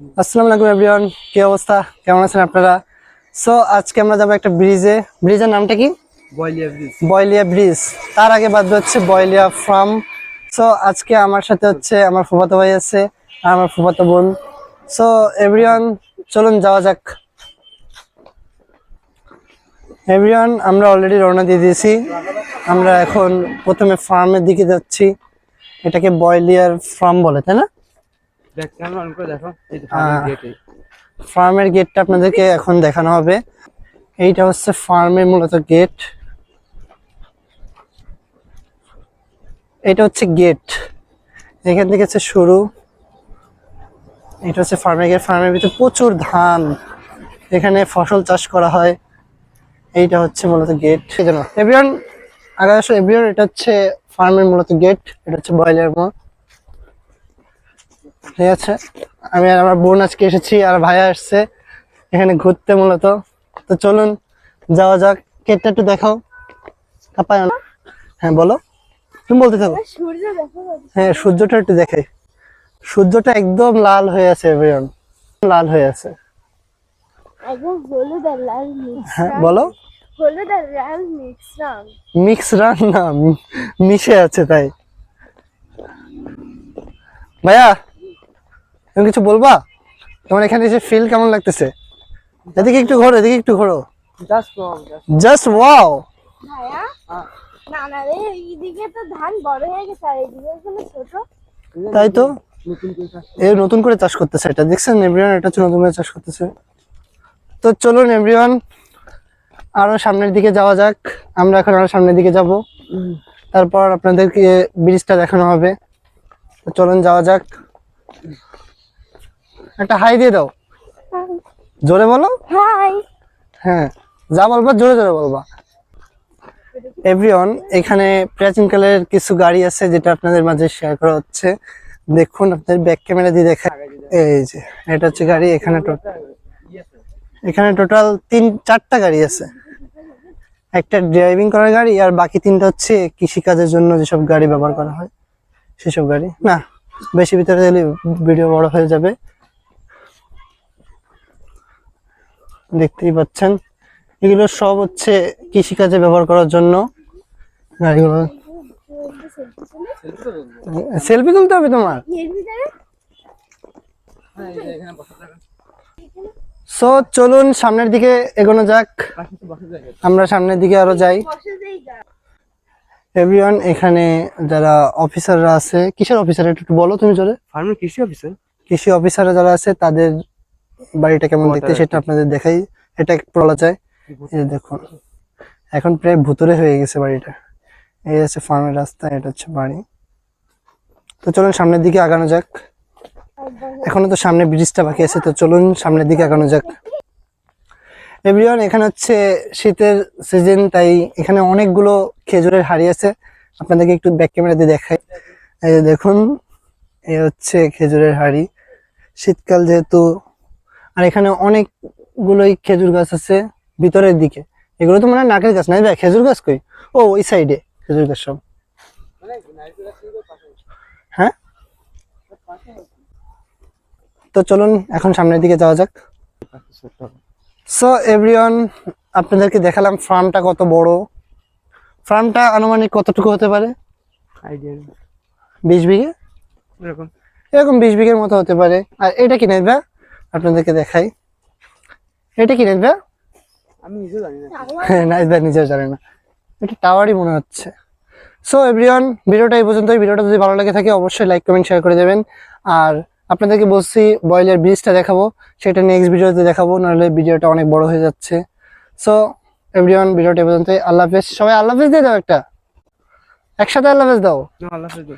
আসসালামু আলাইকুম এভরিওয়ান কি অবস্থা? কেমন আছেন আপনারা? সো আজকে আমরা যাব একটা ব্রিজে ব্রিজের নামটা কি? বয়লিয়া ব্রিজ বয়লিয়া ব্রিজ তার আগে বাদ হচ্ছে বয়লিয়া ফার্ম সো আজকে আমার সাথে হচ্ছে আমার ফুফাতো ভাই আছে আর আমার ফুফাতো বোন। সো এভরিওয়ান চলুন যাওয়া যাক। এভরিওয়ান আমরা অলরেডি রওনা দিয়ে দিয়েছি। আমরা এখন প্রথমে ফার্মের দিকে যাচ্ছি। এটাকে বয়লিয়ার ফার্ম বলে তাই না? ফার্মের গেটে ফার্মের গেটটা আপনাদেরকে এখন দেখানো হবে। এইটা হচ্ছে ফার্মের মূলত গেট এটা হচ্ছে গেট এখান থেকে হচ্ছে শুরু। এটা হচ্ছে ফার্মের গেট ফার্মের ভিতরে প্রচুর ধান। এখানে ফসল চাষ করা হয়। এইটা হচ্ছে মূলত গেট সেজন্য এভরিওয়ান আগে আসো এভরিওয়ান এটা হচ্ছে ফার্মের মূলত গেট এটা হচ্ছে বয়লার মোড় ঠিক আছে আমি আর আমার বোন আজকে এসেছি আর ভাইয়া আসছে এখানে ঘুরতে মূলত। তো চলুন যাওয়া যাক। কেটটা একটু দেখাও। কাপায় না হ্যাঁ বলো। তুমি বলতে থাকো। দেখা হ্যাঁ সূর্যটা একটু দেখাই। সূর্যটা একদম লাল হয়ে আছে এভরিওয়ান লাল হয়ে আছে। হ্যাঁ বলো। হলুদ আর মিক্স রান না মিশে আছে তাই। ভাইয়া তুমি কিছু বলবা? তোমার এখানে এসে ফিল কেমন লাগতেছে? এদিকে একটু ঘোরো এদিকে একটু ঘোরো। জাস্ট ওয়াও না না রে এইদিকে তো ধান বড় হয়ে গেছে আর এইদিকে এখানে ছোট। তাই তো? নতুন করে চাষ এ নতুন করে চাষ করতেছে এটা। দেখছেন এভরিওয়ান এটা হচ্ছে নতুন করে চাষ করতেছে। তো চলুন এভরিওয়ান আরও সামনের দিকে যাওয়া যাক। আমরা এখন আরও সামনের দিকে যাব। তারপর আপনাদেরকে ব্রিজটা দেখানো হবে। চলুন যাওয়া যাক। একটা হাই দিয়ে দাও। জোরে বলো? হাই। হ্যাঁ যা বলবা জোরে জোরে বলবা। এভরিওয়ান এখানে প্রাচীনকালের কিছু গাড়ি আছে যেটা আপনাদের মাঝে শেয়ার করা হচ্ছে। দেখুন আপনাদের ব্যাক ক্যামেরা দিয়ে দেখা এই যে এটা হচ্ছে গাড়ি এখানে এখানে টোটাল তিন চারটা গাড়ি আছে। একটা ড্রাইভিং করার গাড়ি আর বাকি তিনটা হচ্ছে কৃষিকাজের জন্য যেসব গাড়ি ব্যবহার করা হয় সেসব গাড়ি। না বেশি ভিতরে গেলে ভিডিও বড় হয়ে যাবে। দেখতেই পাচ্ছেন। এগুলো সব হচ্ছে কৃষিকাজে ব্যবহার করার জন্য। গাড়িগুলো। সেলফি তুলতে হবে তোমার? সো চলুন সামনের দিকে এগোনো যাক। আমরা সামনের দিকে আরও যাই। এভরিওয়ান এখানে যারা অফিসাররা আছে কিসের অফিসার একটু বলো তুমি জোরে। ফার্মের কৃষি অফিসার কৃষি অফিসাররা যারা আছে তাদের বাড়িটা কেমন দেখতে সেটা আপনাদের দেখাই। এটা বলা যায়। এই দেখুন। এখন প্রায় ভুতুরে হয়ে গেছে বাড়িটা। এই আছে ফার্মের রাস্তা এটা হচ্ছে বাড়ি। তো চলুন সামনের দিকে আগানো যাক। এখনও তো সামনে ব্রিজটা বাকি আছে তো চলুন সামনের দিকে আগানো যাক। এভরিওয়ান এখানে হচ্ছে শীতের সিজন তাই এখানে অনেকগুলো খেজুরের হাড়ি আছে। আপনাদেরকে একটু ব্যাক ক্যামেরা দিয়ে দেখাই। এই যে দেখুন এ হচ্ছে খেজুরের হাড়ি। শীতকাল যেহেতু আর এখানে অনেকগুলোই খেজুর গাছ আছে ভিতরের দিকে। এগুলো তো মানে নাকের গাছ নাই ভাই? খেজুর গাছ কই? ও ওই সাইডে খেজুর গাছ সব। হ্যাঁ? তো চলুন এখন সামনের দিকে যাওয়া যাক। সো এভরিওয়ান আপনাদেরকে দেখালাম ফার্মটা কত বড়। ফার্মটা আনুমানিক কতটুকু হতে পারে? বিশ বিঘে? এরকম। এরকম বিশ বিঘের মতো হতে পারে। আর এটা কি নেবে আপনাদেরকে দেখাই। এটা কি নেবে আমি নিজেও জানি না। নাইসদা নিজেও জানে না। এটা টাওয়ারই মনে হচ্ছে। সো এভরিওয়ান ভিডিওটা এই পর্যন্তই। ভিডিওটা যদি ভালো লাগে থাকে অবশ্যই লাইক কমেন্ট শেয়ার করে দেবেন। আর আপনাদেরকে বলছি বয়েলের ব্রিজটা দেখাবো। সেটা নেক্সট ভিডিওতে দেখাবো নাহলে ভিডিওটা অনেক বড় হয়ে যাচ্ছে। সো এভরিওয়ান ভিডিওটা এই পর্যন্তই। আল্লাহ হাফেজ। সবাই আল্লাহ হাফেজ দিয়ে দাও একটা। একসাথে আল্লাহ হাফেজ দাও। আল্লাহ হাফেজ